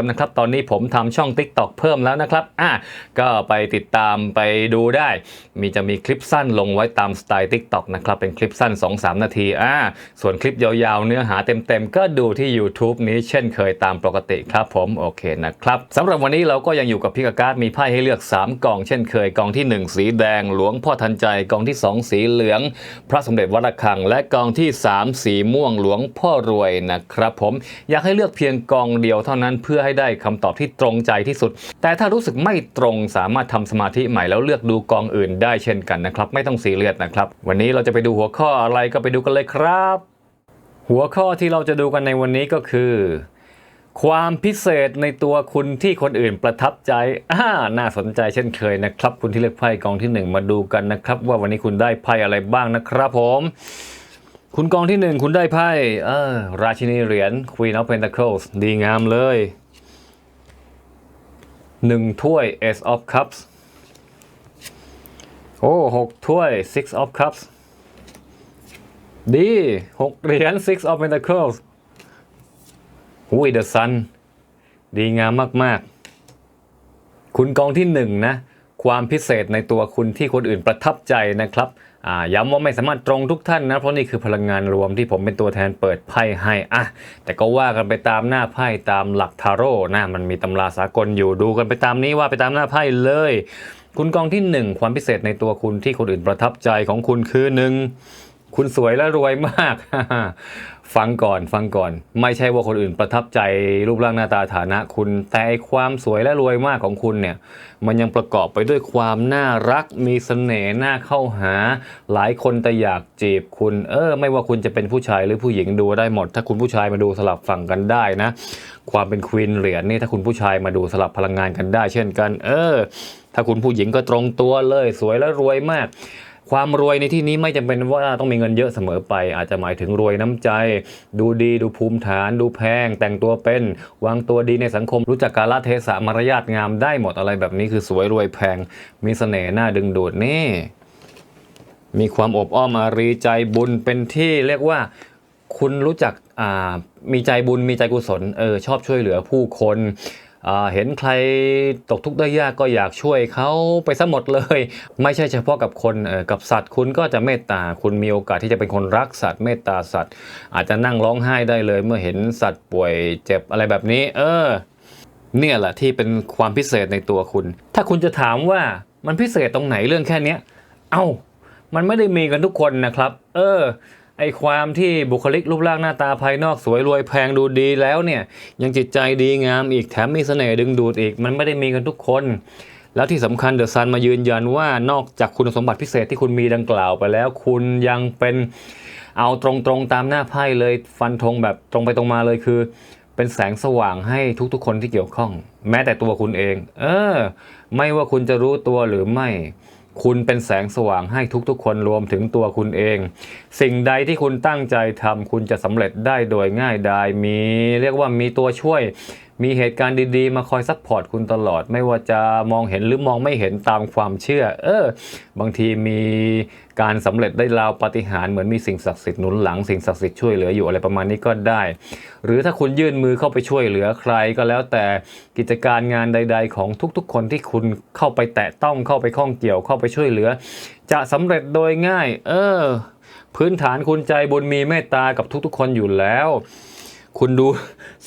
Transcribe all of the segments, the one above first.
มนะครับ ตอนนี้ผมทำช่อง TikTok เพิ่มแล้วนะครับอะก็ไปติดตามไปดูได้ มีจะมีคลิปสั้นลงไว้ตามสไตล์ TikTok นะครับ เป็นคลิปสั้น 2-3 นาทีอ่าส่วนคลิปยาวๆ เนื้อหาเต็มๆ ก็ดูที่ YouTube นี้เช่นเคยตามปกติครับผมโอเคนะครับสำหรับวันนี้เราก็ยังอยู่กับพี่กบการ์ดมีไพ่ให้เลือก 3กล่องเช่นเคยกองที่ 1 สีแดง หลวงพ่อทันใจกองที่ 2 สีเหลือง พระสมเด็จวัดระฆัง และกองที่ 3 สีม่วงหลวงพ่อรวยนะครับผมอยากให้เลือกเพียงกองเดียวเท่านั้นเพื่อให้ได้คำตอบที่ตรงใจที่สุด แต่ถ้ารู้สึกไม่ตรงสามารถทำสมาธิใหม่แล้วเลือกดูกองอื่นได้เช่นกันนะครับ ไม่ต้องซีเรียสนะครับ วันนี้เราจะไปดูหัวข้ออะไรก็ไปดูกันเลยครับ หัวข้อที่เราจะดูกันในวันนี้ก็คือ ความพิเศษในตัวคุณที่คนอื่นประทับใจอ่าน่าสนใจเช่นเคยนะครับ คุณที่เลือกไพ่กองที่หนึ่งมาดูกันนะครับ ว่าวันนี้คุณได้ไพ่อะไรบ้างนะครับผมคุณกองที่หนึ่งคุณได้ไพ่ราชินีเหรียญ Queen of Pentacles ดีงามเลย หนึ่งถ้วย Ace of Cups โอ้หกถ้วย Six of Cups ดีหกเหรียญ Six of Pentacles หุย The Sun ดีงามมาก ๆ คุณกองที่หนึ่งนะ ความพิเศษในตัวคุณที่คนอื่นประทับใจนะครับ ย้ำว่าไม่สามารถตรงทุกท่านนะ เพราะนี่คือพลังงานรวมที่ผมเป็นตัวแทนเปิดไพ่ให้อะแต่ก็ว่ากันไปตามหน้าไพ่ตามหลักทาโร่นะมันมีตำราสากลอยู่ดูกันไปตามนี้ว่าไปตามหน้าไพ่เลย คุณกองที่หนึ่งความพิเศษในตัวคุณที่คนอื่นประทับใจของคุณคือหนึ่งคุณสวยและรวยมาก ฟังก่อนฟังก่อน ไม่ใช่ว่าคนอื่นประทับใจรูปร่างหน้าตาฐานะคุณ แต่ความสวยและรวยมากของคุณเนี่ย มันยังประกอบไปด้วยความน่ารักมีเสน่ห์น่าเข้าหา หลายคนแต่อยากจีบคุณ เออ ไม่ว่าคุณจะเป็นผู้ชายหรือผู้หญิงดูได้หมด ถ้าคุณผู้ชายมาดูสลับฝั่งกันได้นะ ความเป็นควีนเหรียญนี่ถ้าคุณผู้ชายมาดูสลับพลังงานกันได้ เช่นกัน เออ ถ้าคุณผู้หญิงก็ตรงตัวเลย สวยและรวยมาก ความรวยในที่นี้ไม่จำเป็นว่าต้องมีเงินเยอะเสมอไป อาจจะหมายถึงรวยน้ำใจ ดูดีดูภูมิฐาน ดูแพง แต่งตัวเป็น วางตัวดีในสังคมรู้จักกาลเทศะมารยาทงามได้หมดอะไรแบบนี้คือสวยรวยแพง มีเสน่ห์น่าดึงดูดนี่มีความอบอ้อมอารีใจบุญเป็นที่เรียกว่าคุณรู้จักมีใจบุญมีใจกุศลเออชอบช่วยเหลือผู้คน เห็นใครตกทุกข์ได้ยากก็อยากช่วยเขาไปซะหมดเลย ไม่ใช่เฉพาะกับคนกับสัตว์ คุณก็จะเมตตาคุณมีโอกาสที่จะเป็นคนรักสัตว์เมตตาสัตว์ อาจจะนั่งร้องไห้ได้เลย เมื่อเห็นสัตว์ป่วยเจ็บอะไรแบบนี้ เออ เนี่ยแหละที่เป็นความพิเศษในตัวคุณ ถ้าคุณจะถามว่ามันพิเศษตรงไหนเรื่องแค่นี้เอ้ามันไม่ได้มีกันทุกคนนะครับ เออ ไอความที่บุคลิกรูปร่างหน้าตาภายนอกสวยรวยแพงดูดีแล้วเนี่ยยังจิตใจดีงามอีกแถมมีเสน่ห์ดึงดูดอีก มันไม่ได้มีกันทุกคน แล้วที่สำคัญเดอะซันมายืนยันว่านอกจากคุณสมบัติพิเศษที่คุณมีดังกล่าวไปแล้ว คุณยังเป็นเอาตรงๆตามหน้าไพ่เลยฟันธงแบบตรงไปตรงมาเลยคือ เป็นแสงสว่างให้ทุกๆ คนที่เกี่ยวข้อง แม้แต่ตัวคุณเอง เออ ไม่ว่าคุณจะรู้ตัวหรือไม่ คุณเป็นแสงสว่างให้ทุกๆ คนรวมถึงตัวคุณเอง สิ่งใดที่คุณตั้งใจทำคุณจะสำเร็จได้โดยง่ายดายมี เรียกว่ามีตัวช่วยมีเหตุการณ์ดีๆ มาคอยซัพพอร์ตคุณตลอด ไม่ว่าจะมองเห็นหรือมองไม่เห็นตามความเชื่อ เออ บางทีมีการสำเร็จได้ราวปาฏิหาริย์เหมือนมีสิ่งศักดิ์สิทธิ์หนุนหลังสิ่งศักดิ์สิทธิ์ช่วยเหลืออยู่อะไรประมาณนี้ก็ได้ หรือถ้าคุณยื่นมือเข้าไปช่วยเหลือใครก็แล้วแต่กิจการงานใด ๆ ของทุกๆ คนที่คุณเข้าไปแตะต้องเข้าไปข้องเกี่ยวเข้าไปช่วยเหลือ จะสำเร็จโดยง่าย เออ พื้นฐานคุณใจบุญมีเมตตากับทุกๆ คนอยู่แล้ว คุณดู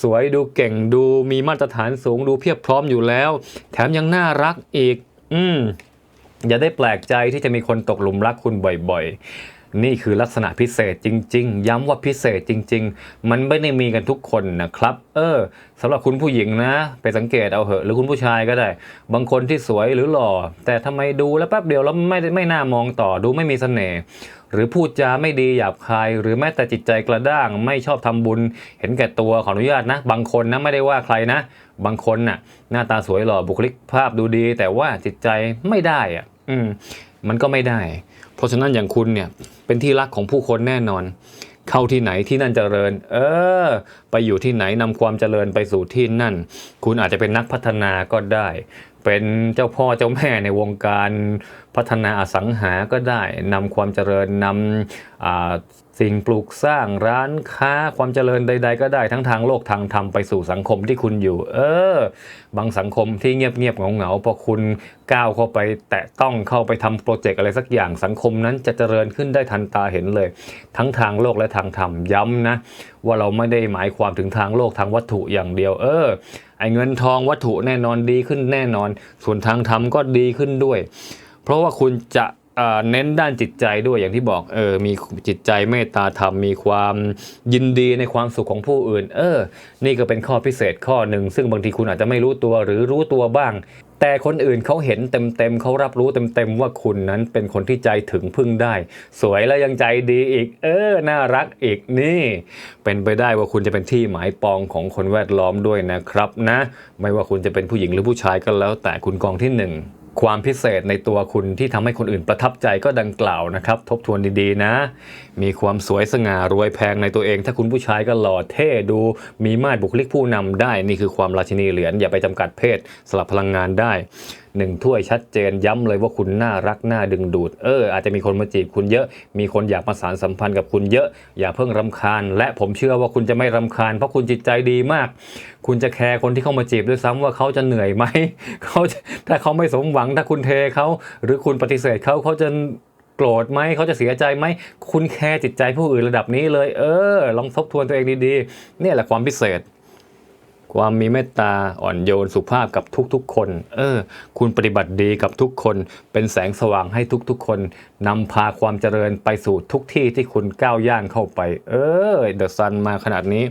สวยดูเก่งดูมีมาตรฐานสูงดูเพียบพร้อมอยู่แล้ว แถมยังน่ารักอีก อืมอย่าได้แปลกใจที่จะมีคนตกหลุมรักคุณบ่อยๆ นี่คือลักษณะพิเศษจริง ๆ ย้ำว่าพิเศษจริง ๆ มันไม่ได้มีกันทุกคนนะครับ เออสำหรับคุณผู้หญิงนะ ไปสังเกตเอาเหอะ หรือคุณผู้ชายก็ได้ บางคนที่สวยหรือหล่อ แต่ทำไมดูแล้วแป๊บเดียวแล้วไม่ได้ไม่น่ามองต่อดูไม่มีเสน่ห์ หรือพูดจาไม่ดีหยาบคาย หรือแม้แต่จิตใจกระด้างไม่ชอบทำบุญ เห็นแก่ตัวขออนุญาตนะ บางคนนะไม่ได้ว่าใครนะ บางคนน่ะหน้าตาสวยหล่อบุคลิกภาพดูดี แต่ว่าจิตใจไม่ได้อะอืมมันก็ไม่ได้ เพราะฉะนั้นอย่างคุณเนี่ยเป็นที่รักของผู้คนแน่นอน เข้าที่ไหนที่นั่นเจริญ เออ ไปอยู่ที่ไหนนำความเจริญไปสู่ที่นั่น คุณอาจจะเป็นนักพัฒนาก็ได้ เป็นเจ้าพ่อเจ้าแม่ในวงการพัฒนาอสังหาก็ได้นำความเจริญนำ สิ่งปลูกสร้างร้านค้าความเจริญใด ๆ ก็ได้ทั้งทางโลกทางธรรมไปสู่สังคมที่คุณอยู่ เออ บางสังคมที่เงียบๆเหงาๆพอคุณก้าวเข้าไป แตะต้องเข้าไปทำโปรเจกต์อะไรสักอย่างสังคมนั้นจะเจริญขึ้นได้ทันตาเห็นเลย ทั้งทางโลกและทางธรรมย้ำนะ ว่าเราไม่ได้หมายความถึงทางโลกทางวัตถุอย่างเดียว เออไอเงินทองวัตถุแน่นอนดีขึ้นแน่นอน ส่วนทางธรรมก็ดีขึ้นด้วย เพราะว่าคุณจะ เน้นด้านจิตใจด้วยอย่างที่บอกเออมีจิตใจเมตตาธรรมมีความยินดีในความสุขของผู้อื่น เออ นี่ก็เป็นข้อพิเศษข้อหนึ่ง ซึ่งบางทีคุณอาจจะไม่รู้ตัวหรือรู้ตัวบ้าง แต่คนอื่นเขาเห็นเต็มๆเขารับรู้เต็มๆว่าคุณนั้นเป็นคนที่ใจถึงพึ่งได้ สวยแล้วยังใจดีอีก เออ น่ารักอีกนี่ เป็นไปได้ว่าคุณจะเป็นที่หมายปองของคนแวดล้อมด้วยนะครับนะ ไม่ว่าคุณจะเป็นผู้หญิงหรือผู้ชายก็แล้ว แต่คุณกองที่หนึ่ง ความพิเศษในตัวคุณที่ทำให้คนอื่นประทับใจก็ดังกล่าวนะครับ ทบทวนดีๆนะ มีความสวยสง่ารวยแพงในตัวเอง ถ้าคุณผู้ชายก็หล่อเท่ดู มีมาดบุคลิกผู้นำได้ นี่คือความราชินีเหรียญอย่าไปจำกัดเพศสลับพลังงานได้ หนึ่งถ้วยชัดเจนย้ำเลยว่าคุณน่ารักน่าดึงดูด เออ อาจจะมีคนมาจีบคุณเยอะ มีคนอยากมาสารสัมพันธ์กับคุณเยอะ อย่าเพิ่งรำคาญ และผมเชื่อว่าคุณจะไม่รำคาญ เพราะคุณจิตใจดีมาก คุณจะแคร์คนที่เข้ามาจีบด้วยซ้ำว่าเขาจะเหนื่อยไหมเขาถ้าเขาไม่สมหวังถ้าคุณเทเขาหรือคุณปฏิเสธเขาเขาจะโกรธไหมเขาจะเสียใจไหม คุณแคร์จิตใจผู้อื่นระดับนี้เลย เออ ลองทบทวนตัวเองดีๆ เนี่ยแหละความพิเศษ ความมีเมตตาอ่อนโยนสุภาพกับทุกๆคน เออ คุณปฏิบัติดีกับทุกคน เป็นแสงสว่างให้ทุกๆคนนำพาความเจริญไปสู่ทุกที่ที่คุณก้าวย่างเข้าไป เออเดอะซันมาขนาดนี้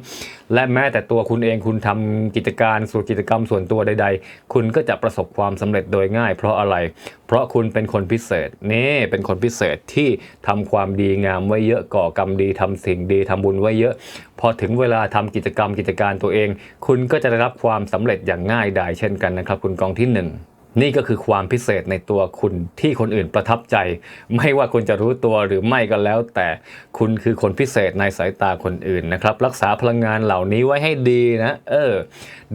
และแม้แต่ตัวคุณเองคุณทำกิจการส่วนกิจกรรมส่วนตัวใด ๆ คุณก็จะประสบความสำเร็จโดยง่าย เพราะอะไร เพราะคุณเป็นคนพิเศษนี่เป็นคนพิเศษที่ทำความดีงามไว้เยอะก่อกรรมดีทำสิ่งดีทำบุญไว้เยอะ พอถึงเวลาทำกิจกรรมกิจการตัวเอง คุณก็จะได้รับความสำเร็จอย่างง่ายดายเช่นกันนะครับ คุณกองที่ห นี่ก็คือความพิเศษในตัวคุณที่คนอื่นประทับใจ ไม่ว่าคุณจะรู้ตัวหรือไม่ก็แล้ว แต่คุณคือคนพิเศษในสายตาคนอื่นนะครับ รักษาพลังงานเหล่านี้ไว้ให้ดีนะเออ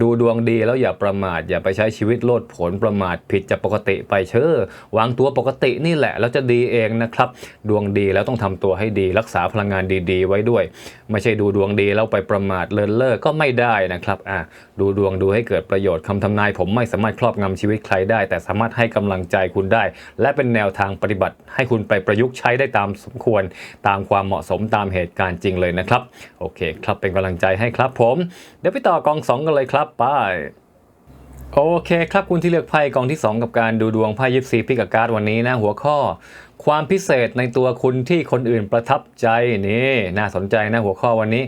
ดูดวงดีแล้วอย่าประมาท อย่าไปใช้ชีวิตโลดผนประมาทผิดจากปกติไปเชอวางตัวปกตินี่แหละ แล้วจะดีเองนะครับ ดวงดีแล้วต้องทำตัวให้ดี รักษาพลังงานดีๆ ไว้ด้วย ไม่ใช่ดูดวงดีแล้วไปประมาทเลินเล่อก็ไม่ได้นะครับอะดูดวงดูให้เกิดประโยชน์คำทำนาย ผมไม่สามารถครอบงำชีวิตใครได้ แต่สามารถให้กำลังใจคุณได้ และเป็นแนวทางปฏิบัติ ให้คุณไปประยุกต์ใช้ได้ตามสมควร ตามความเหมาะสมตามเหตุการณ์จริงเลยนะครับ โอเคครับเป็นกำลังใจให้ครับผม เดี๋ยวไปต่อกองสองกันเลยครับไป โอเคครับคุณที่เลือกไพ่กองที่ 2 กับการดูดวงไพ่ยิปซีพิกการ์ดวันนี้นะหัวข้อ ความพิเศษในตัวคุณที่คนอื่นประทับใจนี่น่าสนใจนะหัวข้อวันนี้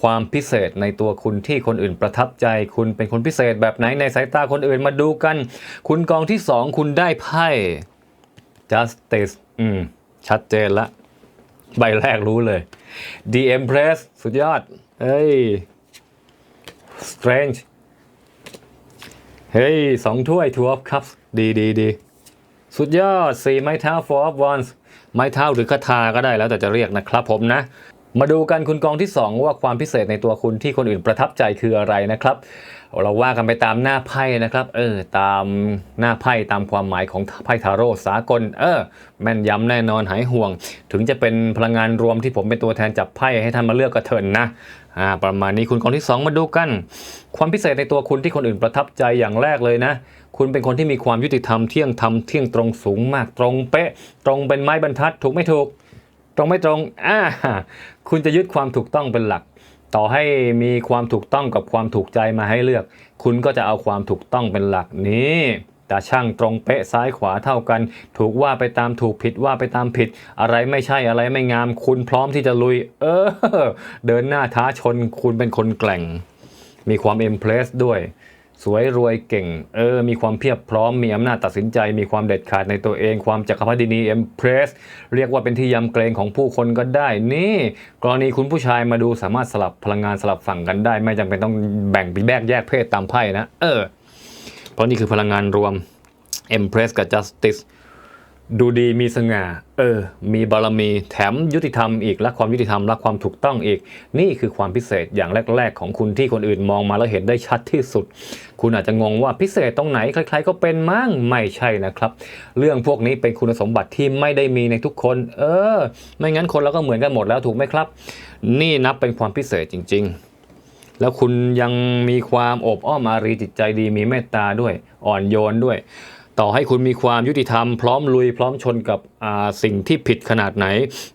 ความพิเศษในตัวคุณที่คนอื่นประทับใจ คุณเป็นคนพิเศษแบบไหนในสายตาคนอื่นมาดูกัน คุณกองที่ 2 คุณได้ไพ่ justice อืมชัดเจนละใบแรกรู้เลย The Empress สุดยอดเฮ้ย Strange เฮ้ยสองถ้วย two of cups ดีดีดีสุดยอดสี่ไม้เท้า four of wands ไม้เท้าหรือคาถาก็ได้แล้วแต่จะเรียกนะครับผมนะ มาดูกันคุณกองที่ 2 ว่าความพิเศษในตัวคุณที่คนอื่นประทับใจคืออะไรนะครับ เราว่ากันไปตามหน้าไพ่นะครับ เออ ตามหน้าไพ่ตามความหมายของไพ่ทาโร่สากล เออ แม่นยำแน่นอนหายห่วง ถึงจะเป็นพลังงานรวมที่ผมเป็นตัวแทนจับไพ่ให้ท่านมาเลือกกระเถินนะ อ่าประมาณนี้คุณกองที่ 2 มาดูกัน ความพิเศษในตัวคุณที่คนอื่นประทับใจอย่างแรกเลยนะ คุณเป็นคนที่มีความยุติธรรมเที่ยงธรรมเที่ยงตรงสูงมากตรงเป๊ะ ตรงเป็นไม้บรรทัดถูกไม่ถูก ตรงไม่ตรงอ่าคุณจะยึดความถูกต้องเป็นหลัก ต่อให้มีความถูกต้องกับความถูกใจมาให้เลือก คุณก็จะเอาความถูกต้องเป็นหลักนี้ แตาช่างตรงเป๊ะซ้ายขวาเท่ากัน ถูกว่าไปตามถูกผิดว่าไปตามผิด อะไรไม่ใช่อะไรไม่งาม คุณพร้อมที่จะลุย เออ เดินหน้าท้าชนคุณเป็นคนแกร่ง มีความเอ็มเพรสด้วย สวยรวยเก่ง เออ มีความเพียบพร้อมมีอำนาจตัดสินใจ มีความเด็ดขาดในตัวเอง ความจักรพรรดินีเอ็มเพรสเรียกว่าเป็นที่ยำเกรงของผู้คนก็ได้ นี่ กรณีคุณผู้ชายมาดูสามารถสลับพลังงานสลับฝั่งกันได้ ไม่จำเป็นต้องแบ่งแบกแยกเพศตามไพ่นะ เออ เพราะนี่คือพลังงานรวม Empress กับ Justice ดูดีมีสง่า เออ มีบารมี แถมยุติธรรมอีกและความยุติธรรมและความถูกต้องอีก นี่คือความพิเศษอย่างแรก ๆ ของคุณที่คนอื่นมองมาแล้วเห็นได้ชัดที่สุด คุณอาจจะงงว่าพิเศษตรงไหนใครๆก็เป็นมั้งไม่ใช่นะครับ เรื่องพวกนี้เป็นคุณสมบัติที่ไม่ได้มีในทุกคน เออ ไม่งั้นคนเราก็เหมือนกันหมดแล้วถูกไหมครับ นี่นับเป็นความพิเศษจริง ๆ แล้วคุณยังมีความอบอ้อมอารีจิตใจดีมีเมตตาด้วยอ่อนโยนด้วย ต่อให้คุณมีความยุติธรรมพร้อมลุยพร้อมชนกับอ่าสิ่งที่ผิดขนาดไหน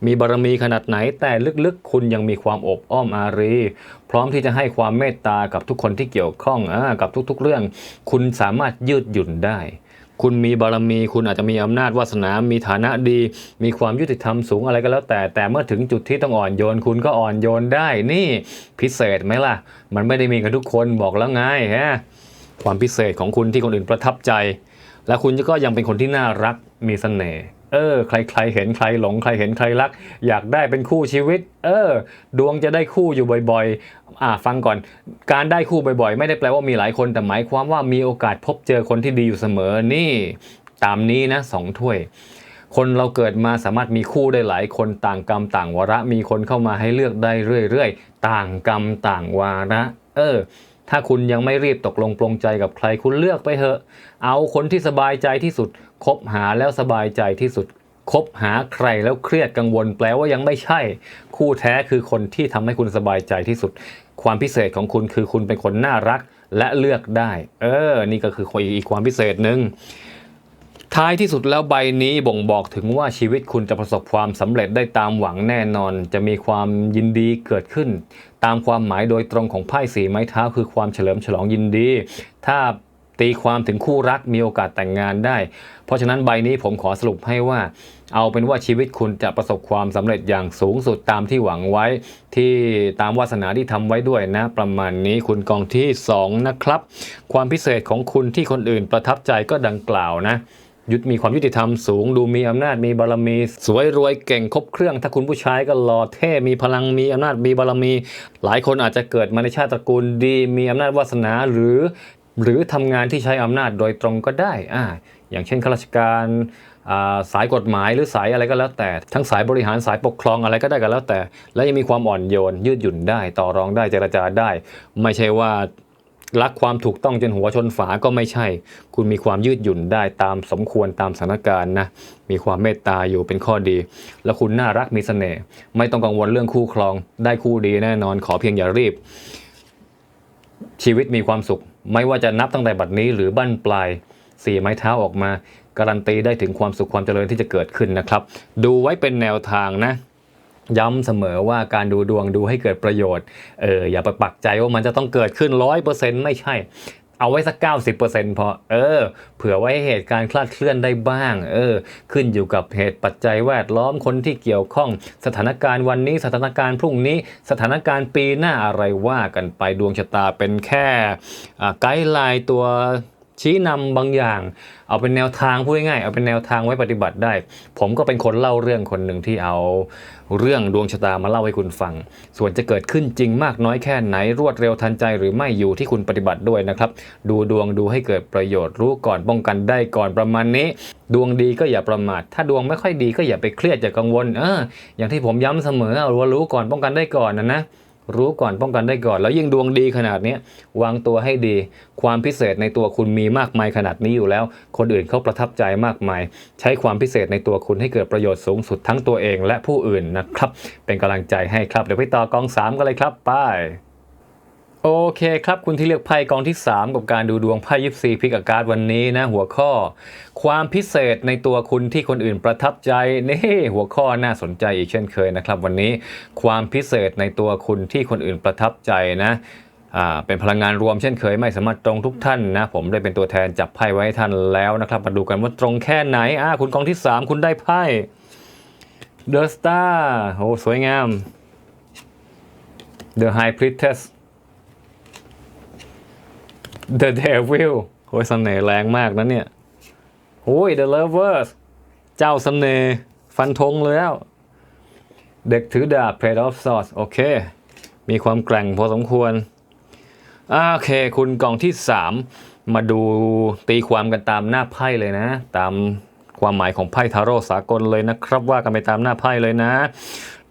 มีบารมีขนาดไหน แต่ลึกๆ คุณยังมีความอบอ้อมอารี พร้อมที่จะให้ความเมตตากับทุกคนที่เกี่ยวข้องอากับทุกๆ เรื่อง คุณสามารถยืดหยุ่นได้ คุณมีบารมี คุณอาจจะมีอำนาจวาสนา มีฐานะดี มีความยุติธรรมสูงอะไรก็แล้ว แต่แต่เมื่อถึงจุดที่ต้องอ่อนโยน คุณก็อ่อนโยนได้นี่พิเศษไหมล่ะ มันไม่ได้มีกับทุกคนบอกแล้วไงฮะความพิเศษของคุณที่คนอื่นประทับใจ และคุณก็ยังเป็นคนที่น่ารักมีเสน่ห์ เออ ใครๆเห็นใครหลงใครเห็นใครรัก อยากได้เป็นคู่ชีวิต เออ ดวงจะได้คู่อยู่บ่อยๆ อ่าฟังก่อน การได้คู่บ่อยๆ ไม่ได้แปลว่ามีหลายคนแต่หมายความว่ามีโอกาสพบเจอคนที่ดีอยู่เสมอนี่ ตามนี้นะสองถ้วย คนเราเกิดมาสามารถมีคู่ได้หลายคนต่างกรรมต่างวาระมีคนเข้ามาให้เลือกได้เรื่อยๆ ต่างกรรมต่างวาระเออถ้าคุณยังไม่รีบตกลงปลงใจกับใครคุณเลือกไปเถอะ เอาคนที่สบายใจที่สุด คบหาแล้วสบายใจที่สุด คบหาใครแล้วเครียดกังวล แปลว่ายังไม่ใช่ คู่แท้คือคนที่ทำให้คุณสบายใจที่สุด ความพิเศษของคุณคือคุณเป็นคนน่ารักและเลือกได้ เออ นี่ก็คืออีกความพิเศษหนึ่งท้ายที่สุดแล้วใบนี้บ่งบอกถึงว่าชีวิตคุณจะประสบความสำเร็จได้ตามหวังแน่นอน จะมีความยินดีเกิดขึ้น ตามความหมายโดยตรงของไพ่สีไม้เท้าคือความเฉลิมฉลองยินดี ถ้า ตีความถึงคู่รักมีโอกาสแต่งงานได้ เพราะฉะนั้นใบนี้ผมขอสรุปให้ว่า เอาเป็นว่าชีวิตคุณจะประสบความสำเร็จอย่างสูงสุดตามที่หวังไว้ ที่ตามวาสนาที่ทำไว้ด้วยนะ ประมาณนี้คุณกองที่สองนะครับ ความพิเศษของคุณที่คนอื่นประทับใจก็ดังกล่าวนะยุดมีความยุติธรรมสูง ดูมีอำนาจมีบารมี สวยรวยเก่งครบเครื่อง ถ้าคุณผู้ชายก็หล่อเท่ มีพลังมีอำนาจมีบารมี หลายคนอาจจะเกิดมาในชาติตระกูลดี มีอำนาจวาสนาหรือ หรือทำงานที่ใช้อำนาจโดยตรงก็ได้อ่าอย่างเช่นข้าราชการาสายกฎหมายหรือสายอะไรก็แล้วแต่ ทั้งสายบริหารสายปกครองอะไรก็ได้ก็แล้วแต่ และยังมีความอ่อนโยน ยืดหยุ่นได้ ต่อรองได้เจรจาได้ ไม่ใช่ว่ารักความถูกต้องจนหัวชนฝาก็ไม่ใช่ คุณมีความยืดหยุ่นได้ตามสมควรตามสถานการณ์นะมีความเมตตาอยู่เป็นข้อดี แล้วคุณน่ารักมีเสน่ห์ไม่ต้องกังวลเรื่องคู่ครอง ได้คู่ดีแน่นอนขอเพียงอย่ารีบ ชีวิตมีความสุข ไม่ว่าจะนับตั้งแต่บัดนี้หรือบั้นปลายสี่ไม้เท้าออกมา การันตีได้ถึงความสุขความเจริญที่จะเกิดขึ้นนะครับ ดูไว้เป็นแนวทางนะ ย้ำเสมอว่าการดูดวงดูให้เกิดประโยชน์เอออย่าไปปักใจว่ามันจะต้องเกิดขึ้นร้อยเปอร์เซ็นต์ไม่ใช่ เอาไว้สักเก้าสิบเปอร์เซ็นต์พอ เออ เผื่อไว้ให้เหตุการณ์คลาดเคลื่อนได้บ้าง เออ ขึ้นอยู่กับเหตุปัจจัยแวดล้อมคนที่เกี่ยวข้อง สถานการณ์วันนี้ สถานการณ์พรุ่งนี้ สถานการณ์ปีหน้าอะไรว่ากันไปดวงชะตาเป็นแค่ไกด์ไลน์ตัว ชี้นำบางอย่าง เอาเป็นแนวทางพูดง่ายๆเอาเป็นแนวทางไว้ปฏิบัติได้ ผมก็เป็นคนเล่าเรื่องคนหนึ่งที่เอาเรื่องดวงชะตามาเล่าให้คุณฟัง ส่วนจะเกิดขึ้นจริงมากน้อยแค่ไหนรวดเร็วทันใจหรือไม่อยู่ที่คุณปฏิบัติด้วยนะครับ ดูดวงดูให้เกิดประโยชน์รู้ก่อนป้องกันได้ก่อนประมาณนี้ ดวงดีก็อย่าประมาท ถ้าดวงไม่ค่อยดีก็อย่าไปเครียดอย่ากังวล เอออย่างที่ผมย้ำเสมอเอาว่ารู้ก่อนป้องกันได้ก่อนนะนะ รู้ก่อนป้องกันได้ก่อน แล้วยิ่งดวงดีขนาดนี้วางตัวให้ดี ความพิเศษในตัวคุณมีมากมายขนาดนี้อยู่แล้ว คนอื่นเขาประทับใจมากมาย ใช้ความพิเศษในตัวคุณให้เกิดประโยชน์สูงสุดทั้งตัวเองและผู้อื่นนะครับ เป็นกำลังใจให้ครับ เดี๋ยวไปต่อกองสามกันเลยครับไป โอเคครับคุณที่เลือกไพ่กองที่ 3 กับการดูดวงไพ่ยิปซีพิกอาการดวันนี้นะ หัวข้อ ความพิเศษในตัวคุณที่คนอื่นประทับใจนี่หัวข้อน่าสนใจอีกเช่นเคยนะครับ วันนี้ความพิเศษในตัวคุณที่คนอื่นประทับใจนะอ่าเป็นพลังงานรวมเช่นเคยไม่สามารถตรงทุกท่านนะ ผมได้เป็นตัวแทนจับไพ่ไว้ท่านแล้วนะครับ มาดูกันว่าตรงแค่ไหนอ่าคุณกองที่ 3 คุณได้ไพ่ The Star โอ้สวยงาม The High Priestess The Devil โอ้ยเสน่ห์แรงมากนะเนี่ยโอ้ย The Lovers เจ้าเสน่ห์ฟันธงเลยแล้ว เด็กถือดาบ Page of Swords โอเค มีความแกร่งพอสมควร โอเค คุณกล่องที่ 3 มาดูตีความกันตามหน้าไพ่เลยนะ ตามความหมายของไพ่ทาโร่สากลเลยนะครับ ว่ากันไปตามหน้าไพ่เลยนะ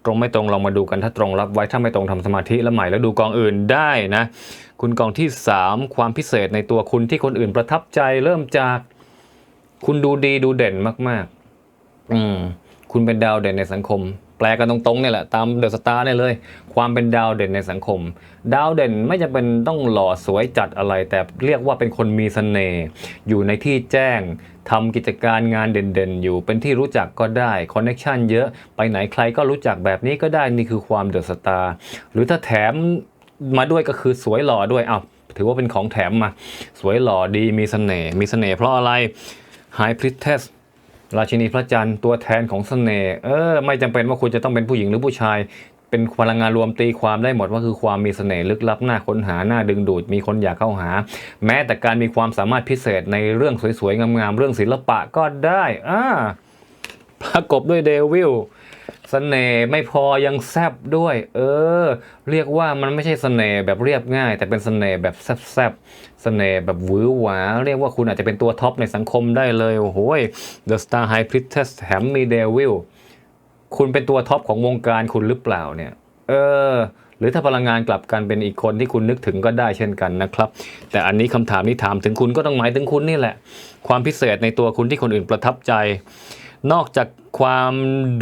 ตรงไม่ตรงลองมาดูกันถ้าตรงรับไว้ถ้าไม่ตรงทำสมาธิแล้วใหม่แล้วดูกองอื่นได้นะ คุณกองที่ 3 ความพิเศษในตัวคุณที่คนอื่นประทับใจเริ่มจากคุณดูดีดูเด่นมาก ๆ อืมคุณเป็นดาวเด่นในสังคม แปลกันตรงๆเนี่ยแหละตามเดอะสตาร์เนี่ยเลย ความเป็นดาวเด่นในสังคม ดาวเด่นไม่จำเป็นต้องหล่อสวยจัดอะไร แต่เรียกว่าเป็นคนมีเสน่ห์อยู่ในที่แจ้งทำกิจการงานเด่นๆ อยู่ เป็นที่รู้จักก็ได้คอนเน็ชันเยอะไปไหนใครก็รู้จักแบบนี้ก็ได้นี่คือความเดอะสตาร์หรือถ้าแถมมาด้วยก็คือสวยหล่อด้วยอ้าวถือว่าเป็นของแถมมา สวยหล่อดีมีเสน่ห์มีเสน่ห์เพราะอะไร High Priestess ราชินีพระจันทร์ตัวแทนของเสน่ห์เออไม่จำเป็นว่าคุณจะต้องเป็นผู้หญิงหรือผู้ชาย เป็นพลังงานรวมตีความได้หมดว่าคือความมีเสน่ห์ลึกลับน่าค้นหาหน้าดึงดูดมีคนอยากเข้าหา แม้แต่การมีความสามารถพิเศษในเรื่องสวยๆงามๆเรื่องศิลปะก็ได้อ่าประกบด้วยเดวิล สน่ห์ไม่พอยังแซบด้วย เออ เรียกว่ามันไม่ใช่เสน่ห์แบบเรียบง่าย แต่เป็นเสน่ห์แบบแซบๆเสน่ห์แบบหวือหวา เรียกว่าคุณอาจจะเป็นตัวท็อปในสังคมได้เลย โอ้โห The Star High Priestess แถมมีเดวิลคุณเป็นตัวท็อปของวงการคุณหรือเปล่าเนี่ย เออ หรือถ้าพลังงานกลับกันเป็นอีกคนที่คุณนึกถึงก็ได้เช่นกันนะครับ แต่อันนี้คำถามนี้ถามถึงคุณก็ต้องหมายถึงคุณนี่แหละ ความพิเศษในตัวคุณที่คนอื่นประทับใจ นอกจากความ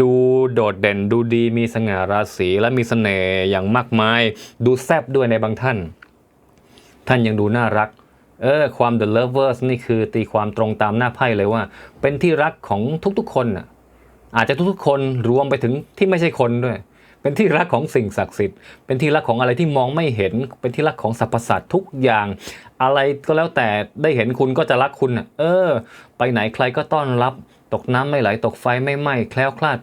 ดูโดดเด่นดูดีมีสง่าราศีและมีเสน่ห์อย่างมากมาย ดูแซบด้วยในบางท่าน ท่านยังดูน่ารัก เออความ The Lovers นี่คือตีความตรงตามหน้าไพ่เลยว่า เป็นที่รักของทุกๆคนน่ะอาจจะทุกๆคนรวมไปถึงที่ไม่ใช่คนด้วย เป็นที่รักของสิ่งศักดิ์สิทธิ์ เป็นที่รักของอะไรที่มองไม่เห็น เป็นที่รักของสรรพสัตว์ทุกอย่าง อะไรก็แล้วแต่ได้เห็นคุณก็จะรักคุณน่ะเออ ไปไหนใครก็ต้อนรับ ตกน้ำไม่ไหลตกไฟไม่ไหม้แคล้วคลาด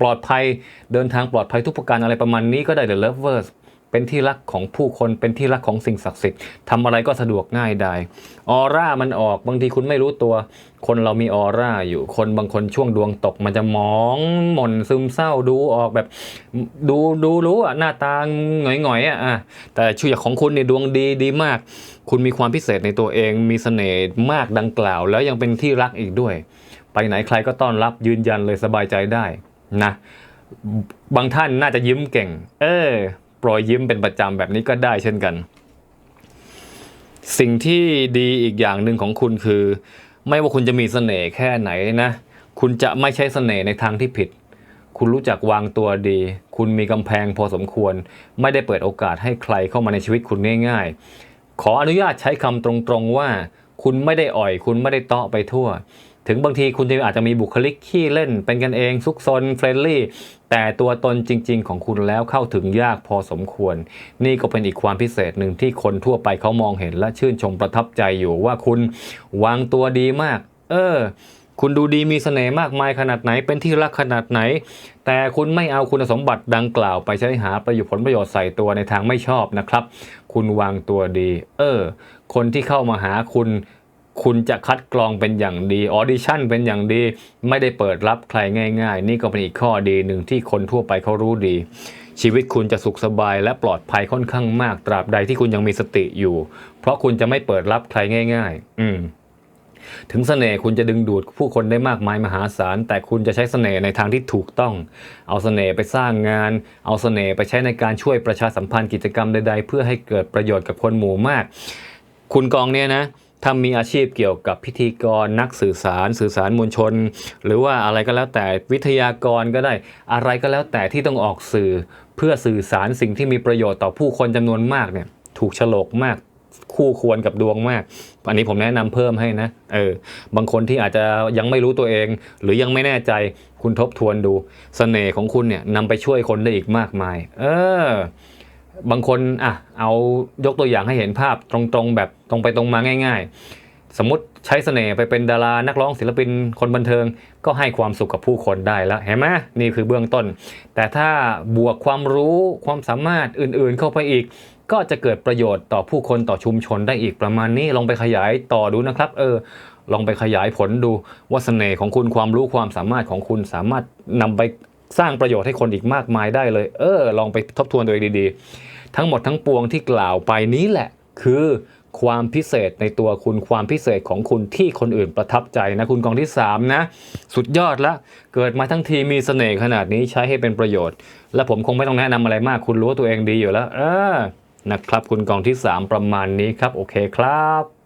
ปลอดภัยเดินทางปลอดภัยทุกประการอะไรประมาณนี้ก็ได้ The Lovers เป็นที่รักของผู้คนเป็นที่รักของสิ่งศักดิ์สิทธิ์ทำอะไรก็สะดวกง่ายได้ออร่ามันออกบางทีคุณไม่รู้ตัว คนเรามีออร่าอยู่คนบางคนช่วงดวงตก มันจะมองหม่นซึมเศร้าดูออกแบบดูดูรู้อะหน้าตาหงอยๆอะอะแต่ชื่อของคุณเนี่ยดวงดีดีมาก คุณมีความพิเศษในตัวเองมีเสน่ห์มากดังกล่าว แล้วยังเป็นที่รักอีกด้วย ไปไหนใครก็ต้อนรับยืนยันเลยสบายใจได้นะ บางท่านน่าจะยิ้มเก่ง เออโปรยยิ้มเป็นประจำแบบนี้ก็ได้เช่นกัน สิ่งที่ดีอีกอย่างหนึ่งของคุณคือ ไม่ว่าคุณจะมีเสน่ห์แค่ไหนนะ คุณจะไม่ใช้เสน่ห์ในทางที่ผิด คุณรู้จักวางตัวดี คุณมีกำแพงพอสมควร ไม่ได้เปิดโอกาสให้ใครเข้ามาในชีวิตคุณง่าย ๆ ขออนุญาตใช้คำตรงๆว่า คุณไม่ได้อ่อย คุณไม่ได้เตาะไปทั่ว ถึงบางทีคุณจะอาจจะมีบุคลิกขี้เล่น เป็นกันเองซุกซนเฟรนลี่ แต่ตัวตนจริง ๆ ของคุณแล้วเข้าถึงยากพอสมควร นี่ก็เป็นอีกความพิเศษหนึ่งที่คนทั่วไปเขามองเห็นและชื่นชมประทับใจอยู่ว่าคุณวางตัวดีมาก เออ คุณดูดีมีเสน่ห์มากมายขนาดไหนเป็นที่รักขนาดไหน แต่คุณไม่เอาคุณสมบัติดังกล่าวไปใช้หาประโยชน์ผลประโยชน์ใส่ตัวในทางไม่ชอบนะครับ คุณวางตัวดี เออ คนที่เข้ามาหาคุณ คุณจะคัดกรองเป็นอย่างดีออดิชั่นเป็นอย่างดี ไม่ได้เปิดรับใครง่าย ๆ นี่ก็เป็นอีกข้อดีหนึ่งที่คนทั่วไปเขารู้ดี ชีวิตคุณจะสุขสบายและปลอดภัยค่อนข้างมากตราบใดที่คุณยังมีสติอยู่ เพราะคุณจะไม่เปิดรับใครง่าย ๆ อืมถึงเสน่ห์คุณจะดึงดูดผู้คนได้มากมายมหาศาล แต่คุณจะใช้เสน่ห์ในทางที่ถูกต้อง เอาเสน่ห์ไปสร้างงาน เอาเสน่ห์ไปใช้ในการช่วยประชาสัมพันธ์กิจกรรมใดๆ เพื่อให้เกิดประโยชน์กับคนหมู่มาก คุณกองเนี่ยนะ ถ้ามีอาชีพเกี่ยวกับพิธีกรนักสื่อสาร สื่อสารมวลชน หรือว่าอะไรก็แล้วแต่วิทยากรก็ได้อะไรก็แล้วแต่ที่ต้องออกสื่อเพื่อสื่อสารสิ่งที่มีประโยชน์ต่อผู้คนจำนวนมากเนี่ยถูกฉลกมากคู่ควรกับดวงมาก อันนี้ผมแนะนำเพิ่มให้นะ เออ บางคนที่อาจจะยังไม่รู้ตัวเอง หรือยังไม่แน่ใจ คุณทบทวนดูเสน่ห์ของคุณเนี่ยนำไปช่วยคนได้อีกมากมาย เออ บางคนอะเอายกตัวอย่างให้เห็นภาพตรงๆ แบบตรงไปตรงมาง่าย ๆ สมมติใช้เสน่ห์ไปเป็นดารานักร้องศิลปินคนบันเทิง ก็ให้ความสุขกับผู้คนได้แล้วเห็นไหมนี่คือเบื้องต้น แต่ถ้าบวกความรู้ความสามารถอื่นๆเข้าไปอีก ก็จะเกิดประโยชน์ต่อผู้คนต่อชุมชนได้อีกประมาณนี้ลองไปขยายต่อดูนะครับ เออลองไปขยายผลดูว่าเสน่ห์ของคุณความรู้ความสามารถของคุณสามารถนำไปสร้างประโยชน์ให้คนอีกมากมายได้เลย เออ ลองไปทบทวนตัวเองดีๆ ทั้งหมดทั้งปวงที่กล่าวไปนี้แหละ คือความพิเศษในตัวคุณความพิเศษของคุณที่คนอื่นประทับใจนะคุณกองที่สามนะ สุดยอดละ เกิดมาทั้งทีมีเสน่ห์ขนาดนี้ใช้ให้เป็นประโยชน์ และผมคงไม่ต้องแนะนำอะไรมาก คุณรู้ว่าตัวเองดีอยู่แล้ว เออนะครับ คุณกองที่ 3 ประมาณนี้ครับ โอเคครับ